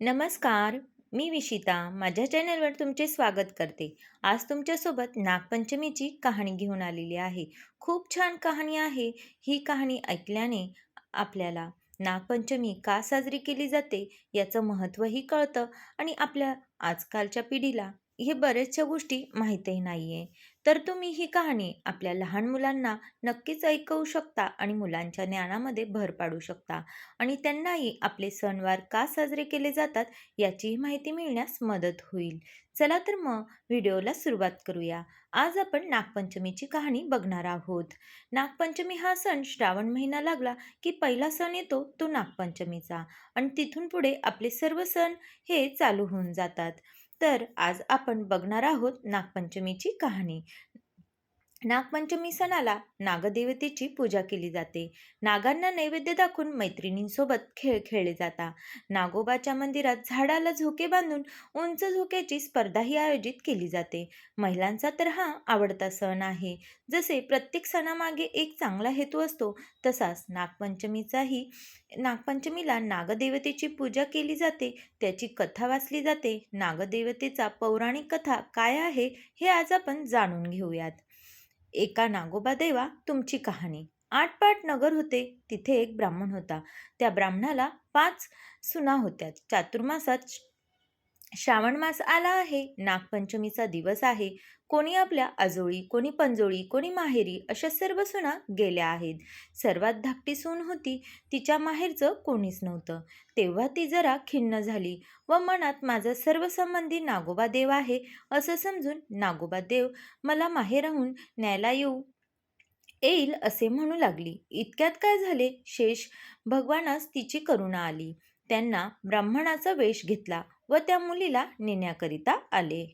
नमस्कार मी विशिता. माझ्या चॅनलवर तुमचे स्वागत करते. आज तुमच्यासोबत नागपंचमीची कहाणी घेऊन आलेली आहे. खूप छान कहाणी आहे. ही कहाणी ऐकल्याने आपल्याला नागपंचमी का साजरी केली जाते याचं महत्त्वही कळतं आणि आपल्या आजकालच्या पिढीला हे बऱ्याचशा गोष्टी माहीतही नाही आहे तर तुम्ही ही कहाणी आपल्या लहान मुलांना नक्कीच ऐकवू शकता आणि मुलांच्या ज्ञानामध्ये भर पाडू शकता. आणि त्यांनाही आपले सणवार का साजरे केले जातात याचीही माहिती मिळण्यास मदत होईल. चला तर मग व्हिडिओला सुरुवात करूया. आज आपण नागपंचमीची कहाणी बघणार आहोत. नागपंचमी हा सण श्रावण महिना लागला की पहिला सण येतो तो नागपंचमीचा. आणि तिथून पुढे आपले सर्व सण हे चालू होऊन जातात. तर आज आपण बघणार आहोत नागपंचमीची कहाणी. नागपंचमी सणाला नागदेवतेची पूजा केली जाते. नागांना नैवेद्य दाखवून मैत्रिणींसोबत खेळ खेळले जातात. नागोबाच्या मंदिरात झाडाला झोके बांधून उंच झोक्याची स्पर्धाही आयोजित केली जाते. महिलांचा तर हा आवडता सण आहे. जसे प्रत्येक सणामागे एक चांगला हेतू असतो तसाच नागपंचमीचाही नागपंचमीला नागदेवतेची पूजा केली जाते. त्याची कथा वाचली जाते. नागदेवतेचा पौराणिक कथा काय आहे हे आज आपण जाणून घेऊयात. एका नागोबा देवा तुमची कहाणी. आठपाट नगर होते तिथे एक ब्राह्मण होता. त्या ब्राह्मणाला पाच सुना होत्या. चातुर्मासात श्रावण मास आला आहे. नागपंचमीचा दिवस आहे. कोणी आपल्या आजोळी कोणी पंजोळी कोणी माहेरी अशा सर्व सुना गेल्या आहेत. सर्वात धाकटी सून होती. तिच्या माहेरचं कोणीच नव्हतं. तेव्हा ती जरा खिन्न झाली व मनात माझा सर्व संबंधी नागोबा देव आहे असं समजून नागोबा देव मला माहेराहून न्यायला येऊ येईल असे म्हणू लागली. इतक्यात काय झाले? शेष भगवानास तिची करुणा आली. त्यांना ब्राह्मणाचा वेश घेतला व त्या मुलीला नेण्याकरिता आले.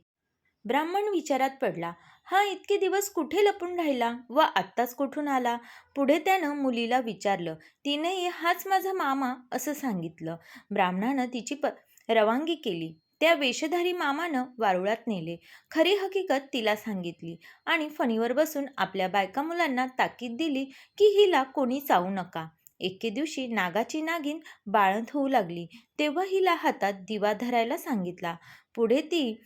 ब्राह्मण विचारात पडला हा इतके दिवस कुठे लपून राहिला व आत्ताच कुठून आला पुढे त्यानं मुलीला विचारलं तिनेही हाच माझा मामा असं सांगितलं. ब्राह्मणानं तिची प रवानगी केली. त्या वेषधारी मामानं वारुळात नेले. खरी हकीकत तिला सांगितली आणि फणीवर बसून आपल्या बायका मुलांना ताकीद दिली की हिला कोणी चावू नका. एके दिवशी नागाची नागिन बाळंत होऊ लागली. तेव्हा हिला हातात दिवा धरायला सांगितला. पुढे ती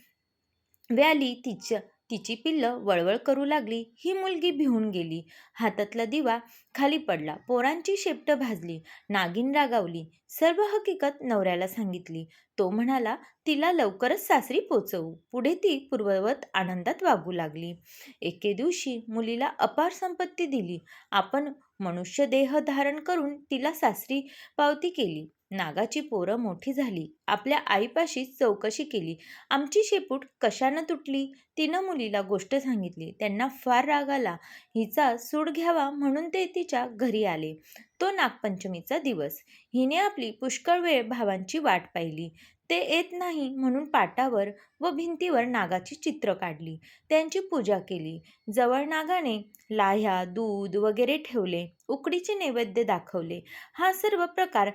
व्याली तिच्या तिची पिल्लं वळवळ करू लागली ही मुलगी भिवून गेली. हातातला दिवा खाली पडला पोरांची शेपटं भाजली नागिन रागावली सर्व हकीकत नवऱ्याला सांगितली. तो म्हणाला तिला लवकरच सासरी पोचवू. पुढे ती पूर्ववत आनंदात वागू लागली. एके दिवशी मुलीला अपार संपत्ती दिली. आपण मनुष्य देह धारण करून तिला सासरी पावती केली. नागाची पोरं मोठी झाली. आपल्या आईपाशी चौकशी केली. आमची शेपूट कशानं तुटली? तिनं मुलीला गोष्ट सांगितली. त्यांना फार राग आला. हिचा सूड घ्यावा म्हणून ते तिच्या घरी आले. तो नागपंचमीचा दिवस. हिने आपली पुष्कळ वेळ भावांची वाट पाहिली. ते येत नाही म्हणून पाटावर व भिंतीवर नागाची चित्र काढली. त्यांची पूजा केली. जवळ नागाने लाह्या दूध वगैरे ठेवले. उकडीचे नैवेद्य दाखवले. हा सर्व प्रकार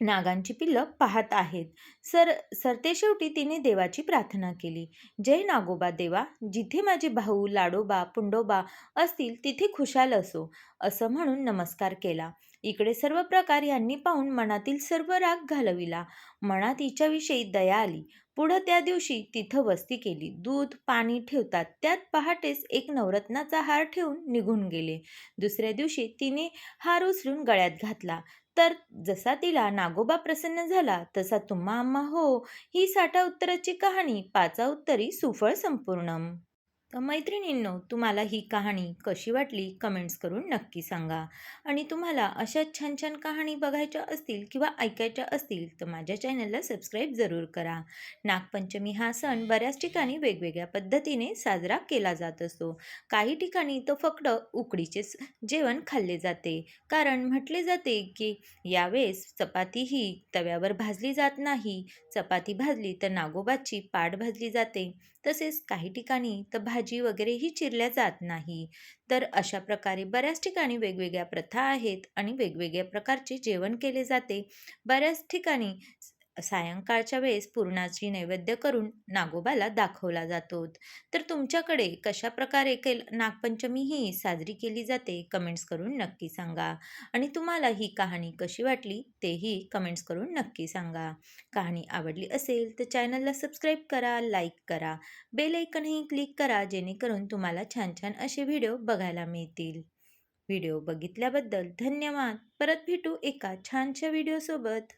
नागांची पिल्लं पाहत आहेत. सर सरतेशेवटी तिने देवाची प्रार्थना केली. जय नागोबा देवा जिथे माझे भाऊ लाडोबा पुंडोबा असतील तिथे खुशाल असो असं म्हणून नमस्कार केला. इकडे सर्व प्रकार यांनी पाहून मनातील सर्व राग घालविला. मनात हिच्याविषयी दया आली. पुढं त्या दिवशी तिथं वस्ती केली. दूध पाणी ठेवतात. त्यात पहाटेच एक नवरत्नाचा हार ठेवून निघून गेले. दुसऱ्या दिवशी तिने हार उचलून गळ्यात घातला. तर जसा तिला नागोबा प्रसन्न झाला तसा तुम्हा आम्हा हो. ही साठा उत्तराची कहाणी पाचा उत्तरी सुफळ संपूर्णम. तर मैत्रिणींनो तुम्हाला ही कहाणी कशी वाटली कमेंट्स करून नक्की सांगा. आणि तुम्हाला अशा छान छान कहाणी बघायच्या असतील किंवा ऐकायच्या असतील तर माझ्या चॅनलला सबस्क्राईब जरूर करा. नागपंचमी हा सण बऱ्याच ठिकाणी वेगवेगळ्या पद्धतीने साजरा केला जात असतो. काही ठिकाणी तो फक्त उकडीचेच जेवण खाल्ले जाते. कारण म्हटले जाते की यावेळेस चपाती ही तव्यावर भाजली जात नाही. चपाती भाजली तर नागोबाची पाठ भाजली जाते. तसेच काही ठिकाणी तर भाजी भाजी वगैरेही चिरल्या जात नाही. तर अशा प्रकारे बऱ्याच ठिकाणी वेगवेगळ्या प्रथा आहेत आणि वेगवेगळ्या प्रकारचे जेवण केले जाते. बऱ्याच ठिकाणी सायंकाळच्या वेळेस पुरणाची नैवेद्य करून नागोबाला दाखवला जातो. तर तुमच्याकडे कशा प्रकारे केल नागपंचमी ही साजरी केली जाते कमेंट्स करून नक्की सांगा. आणि तुम्हाला ही कहाणी कशी वाटली तेही कमेंट्स करून नक्की सांगा. कहाणी आवडली असेल तर चॅनलला सबस्क्राईब करा लाईक करा. बेल ऐकनही क्लिक करा जेणेकरून तुम्हाला छान छान असे व्हिडिओ बघायला मिळतील. व्हिडिओ बघितल्याबद्दल धन्यवाद. परत भेटू एका छानशा व्हिडिओसोबत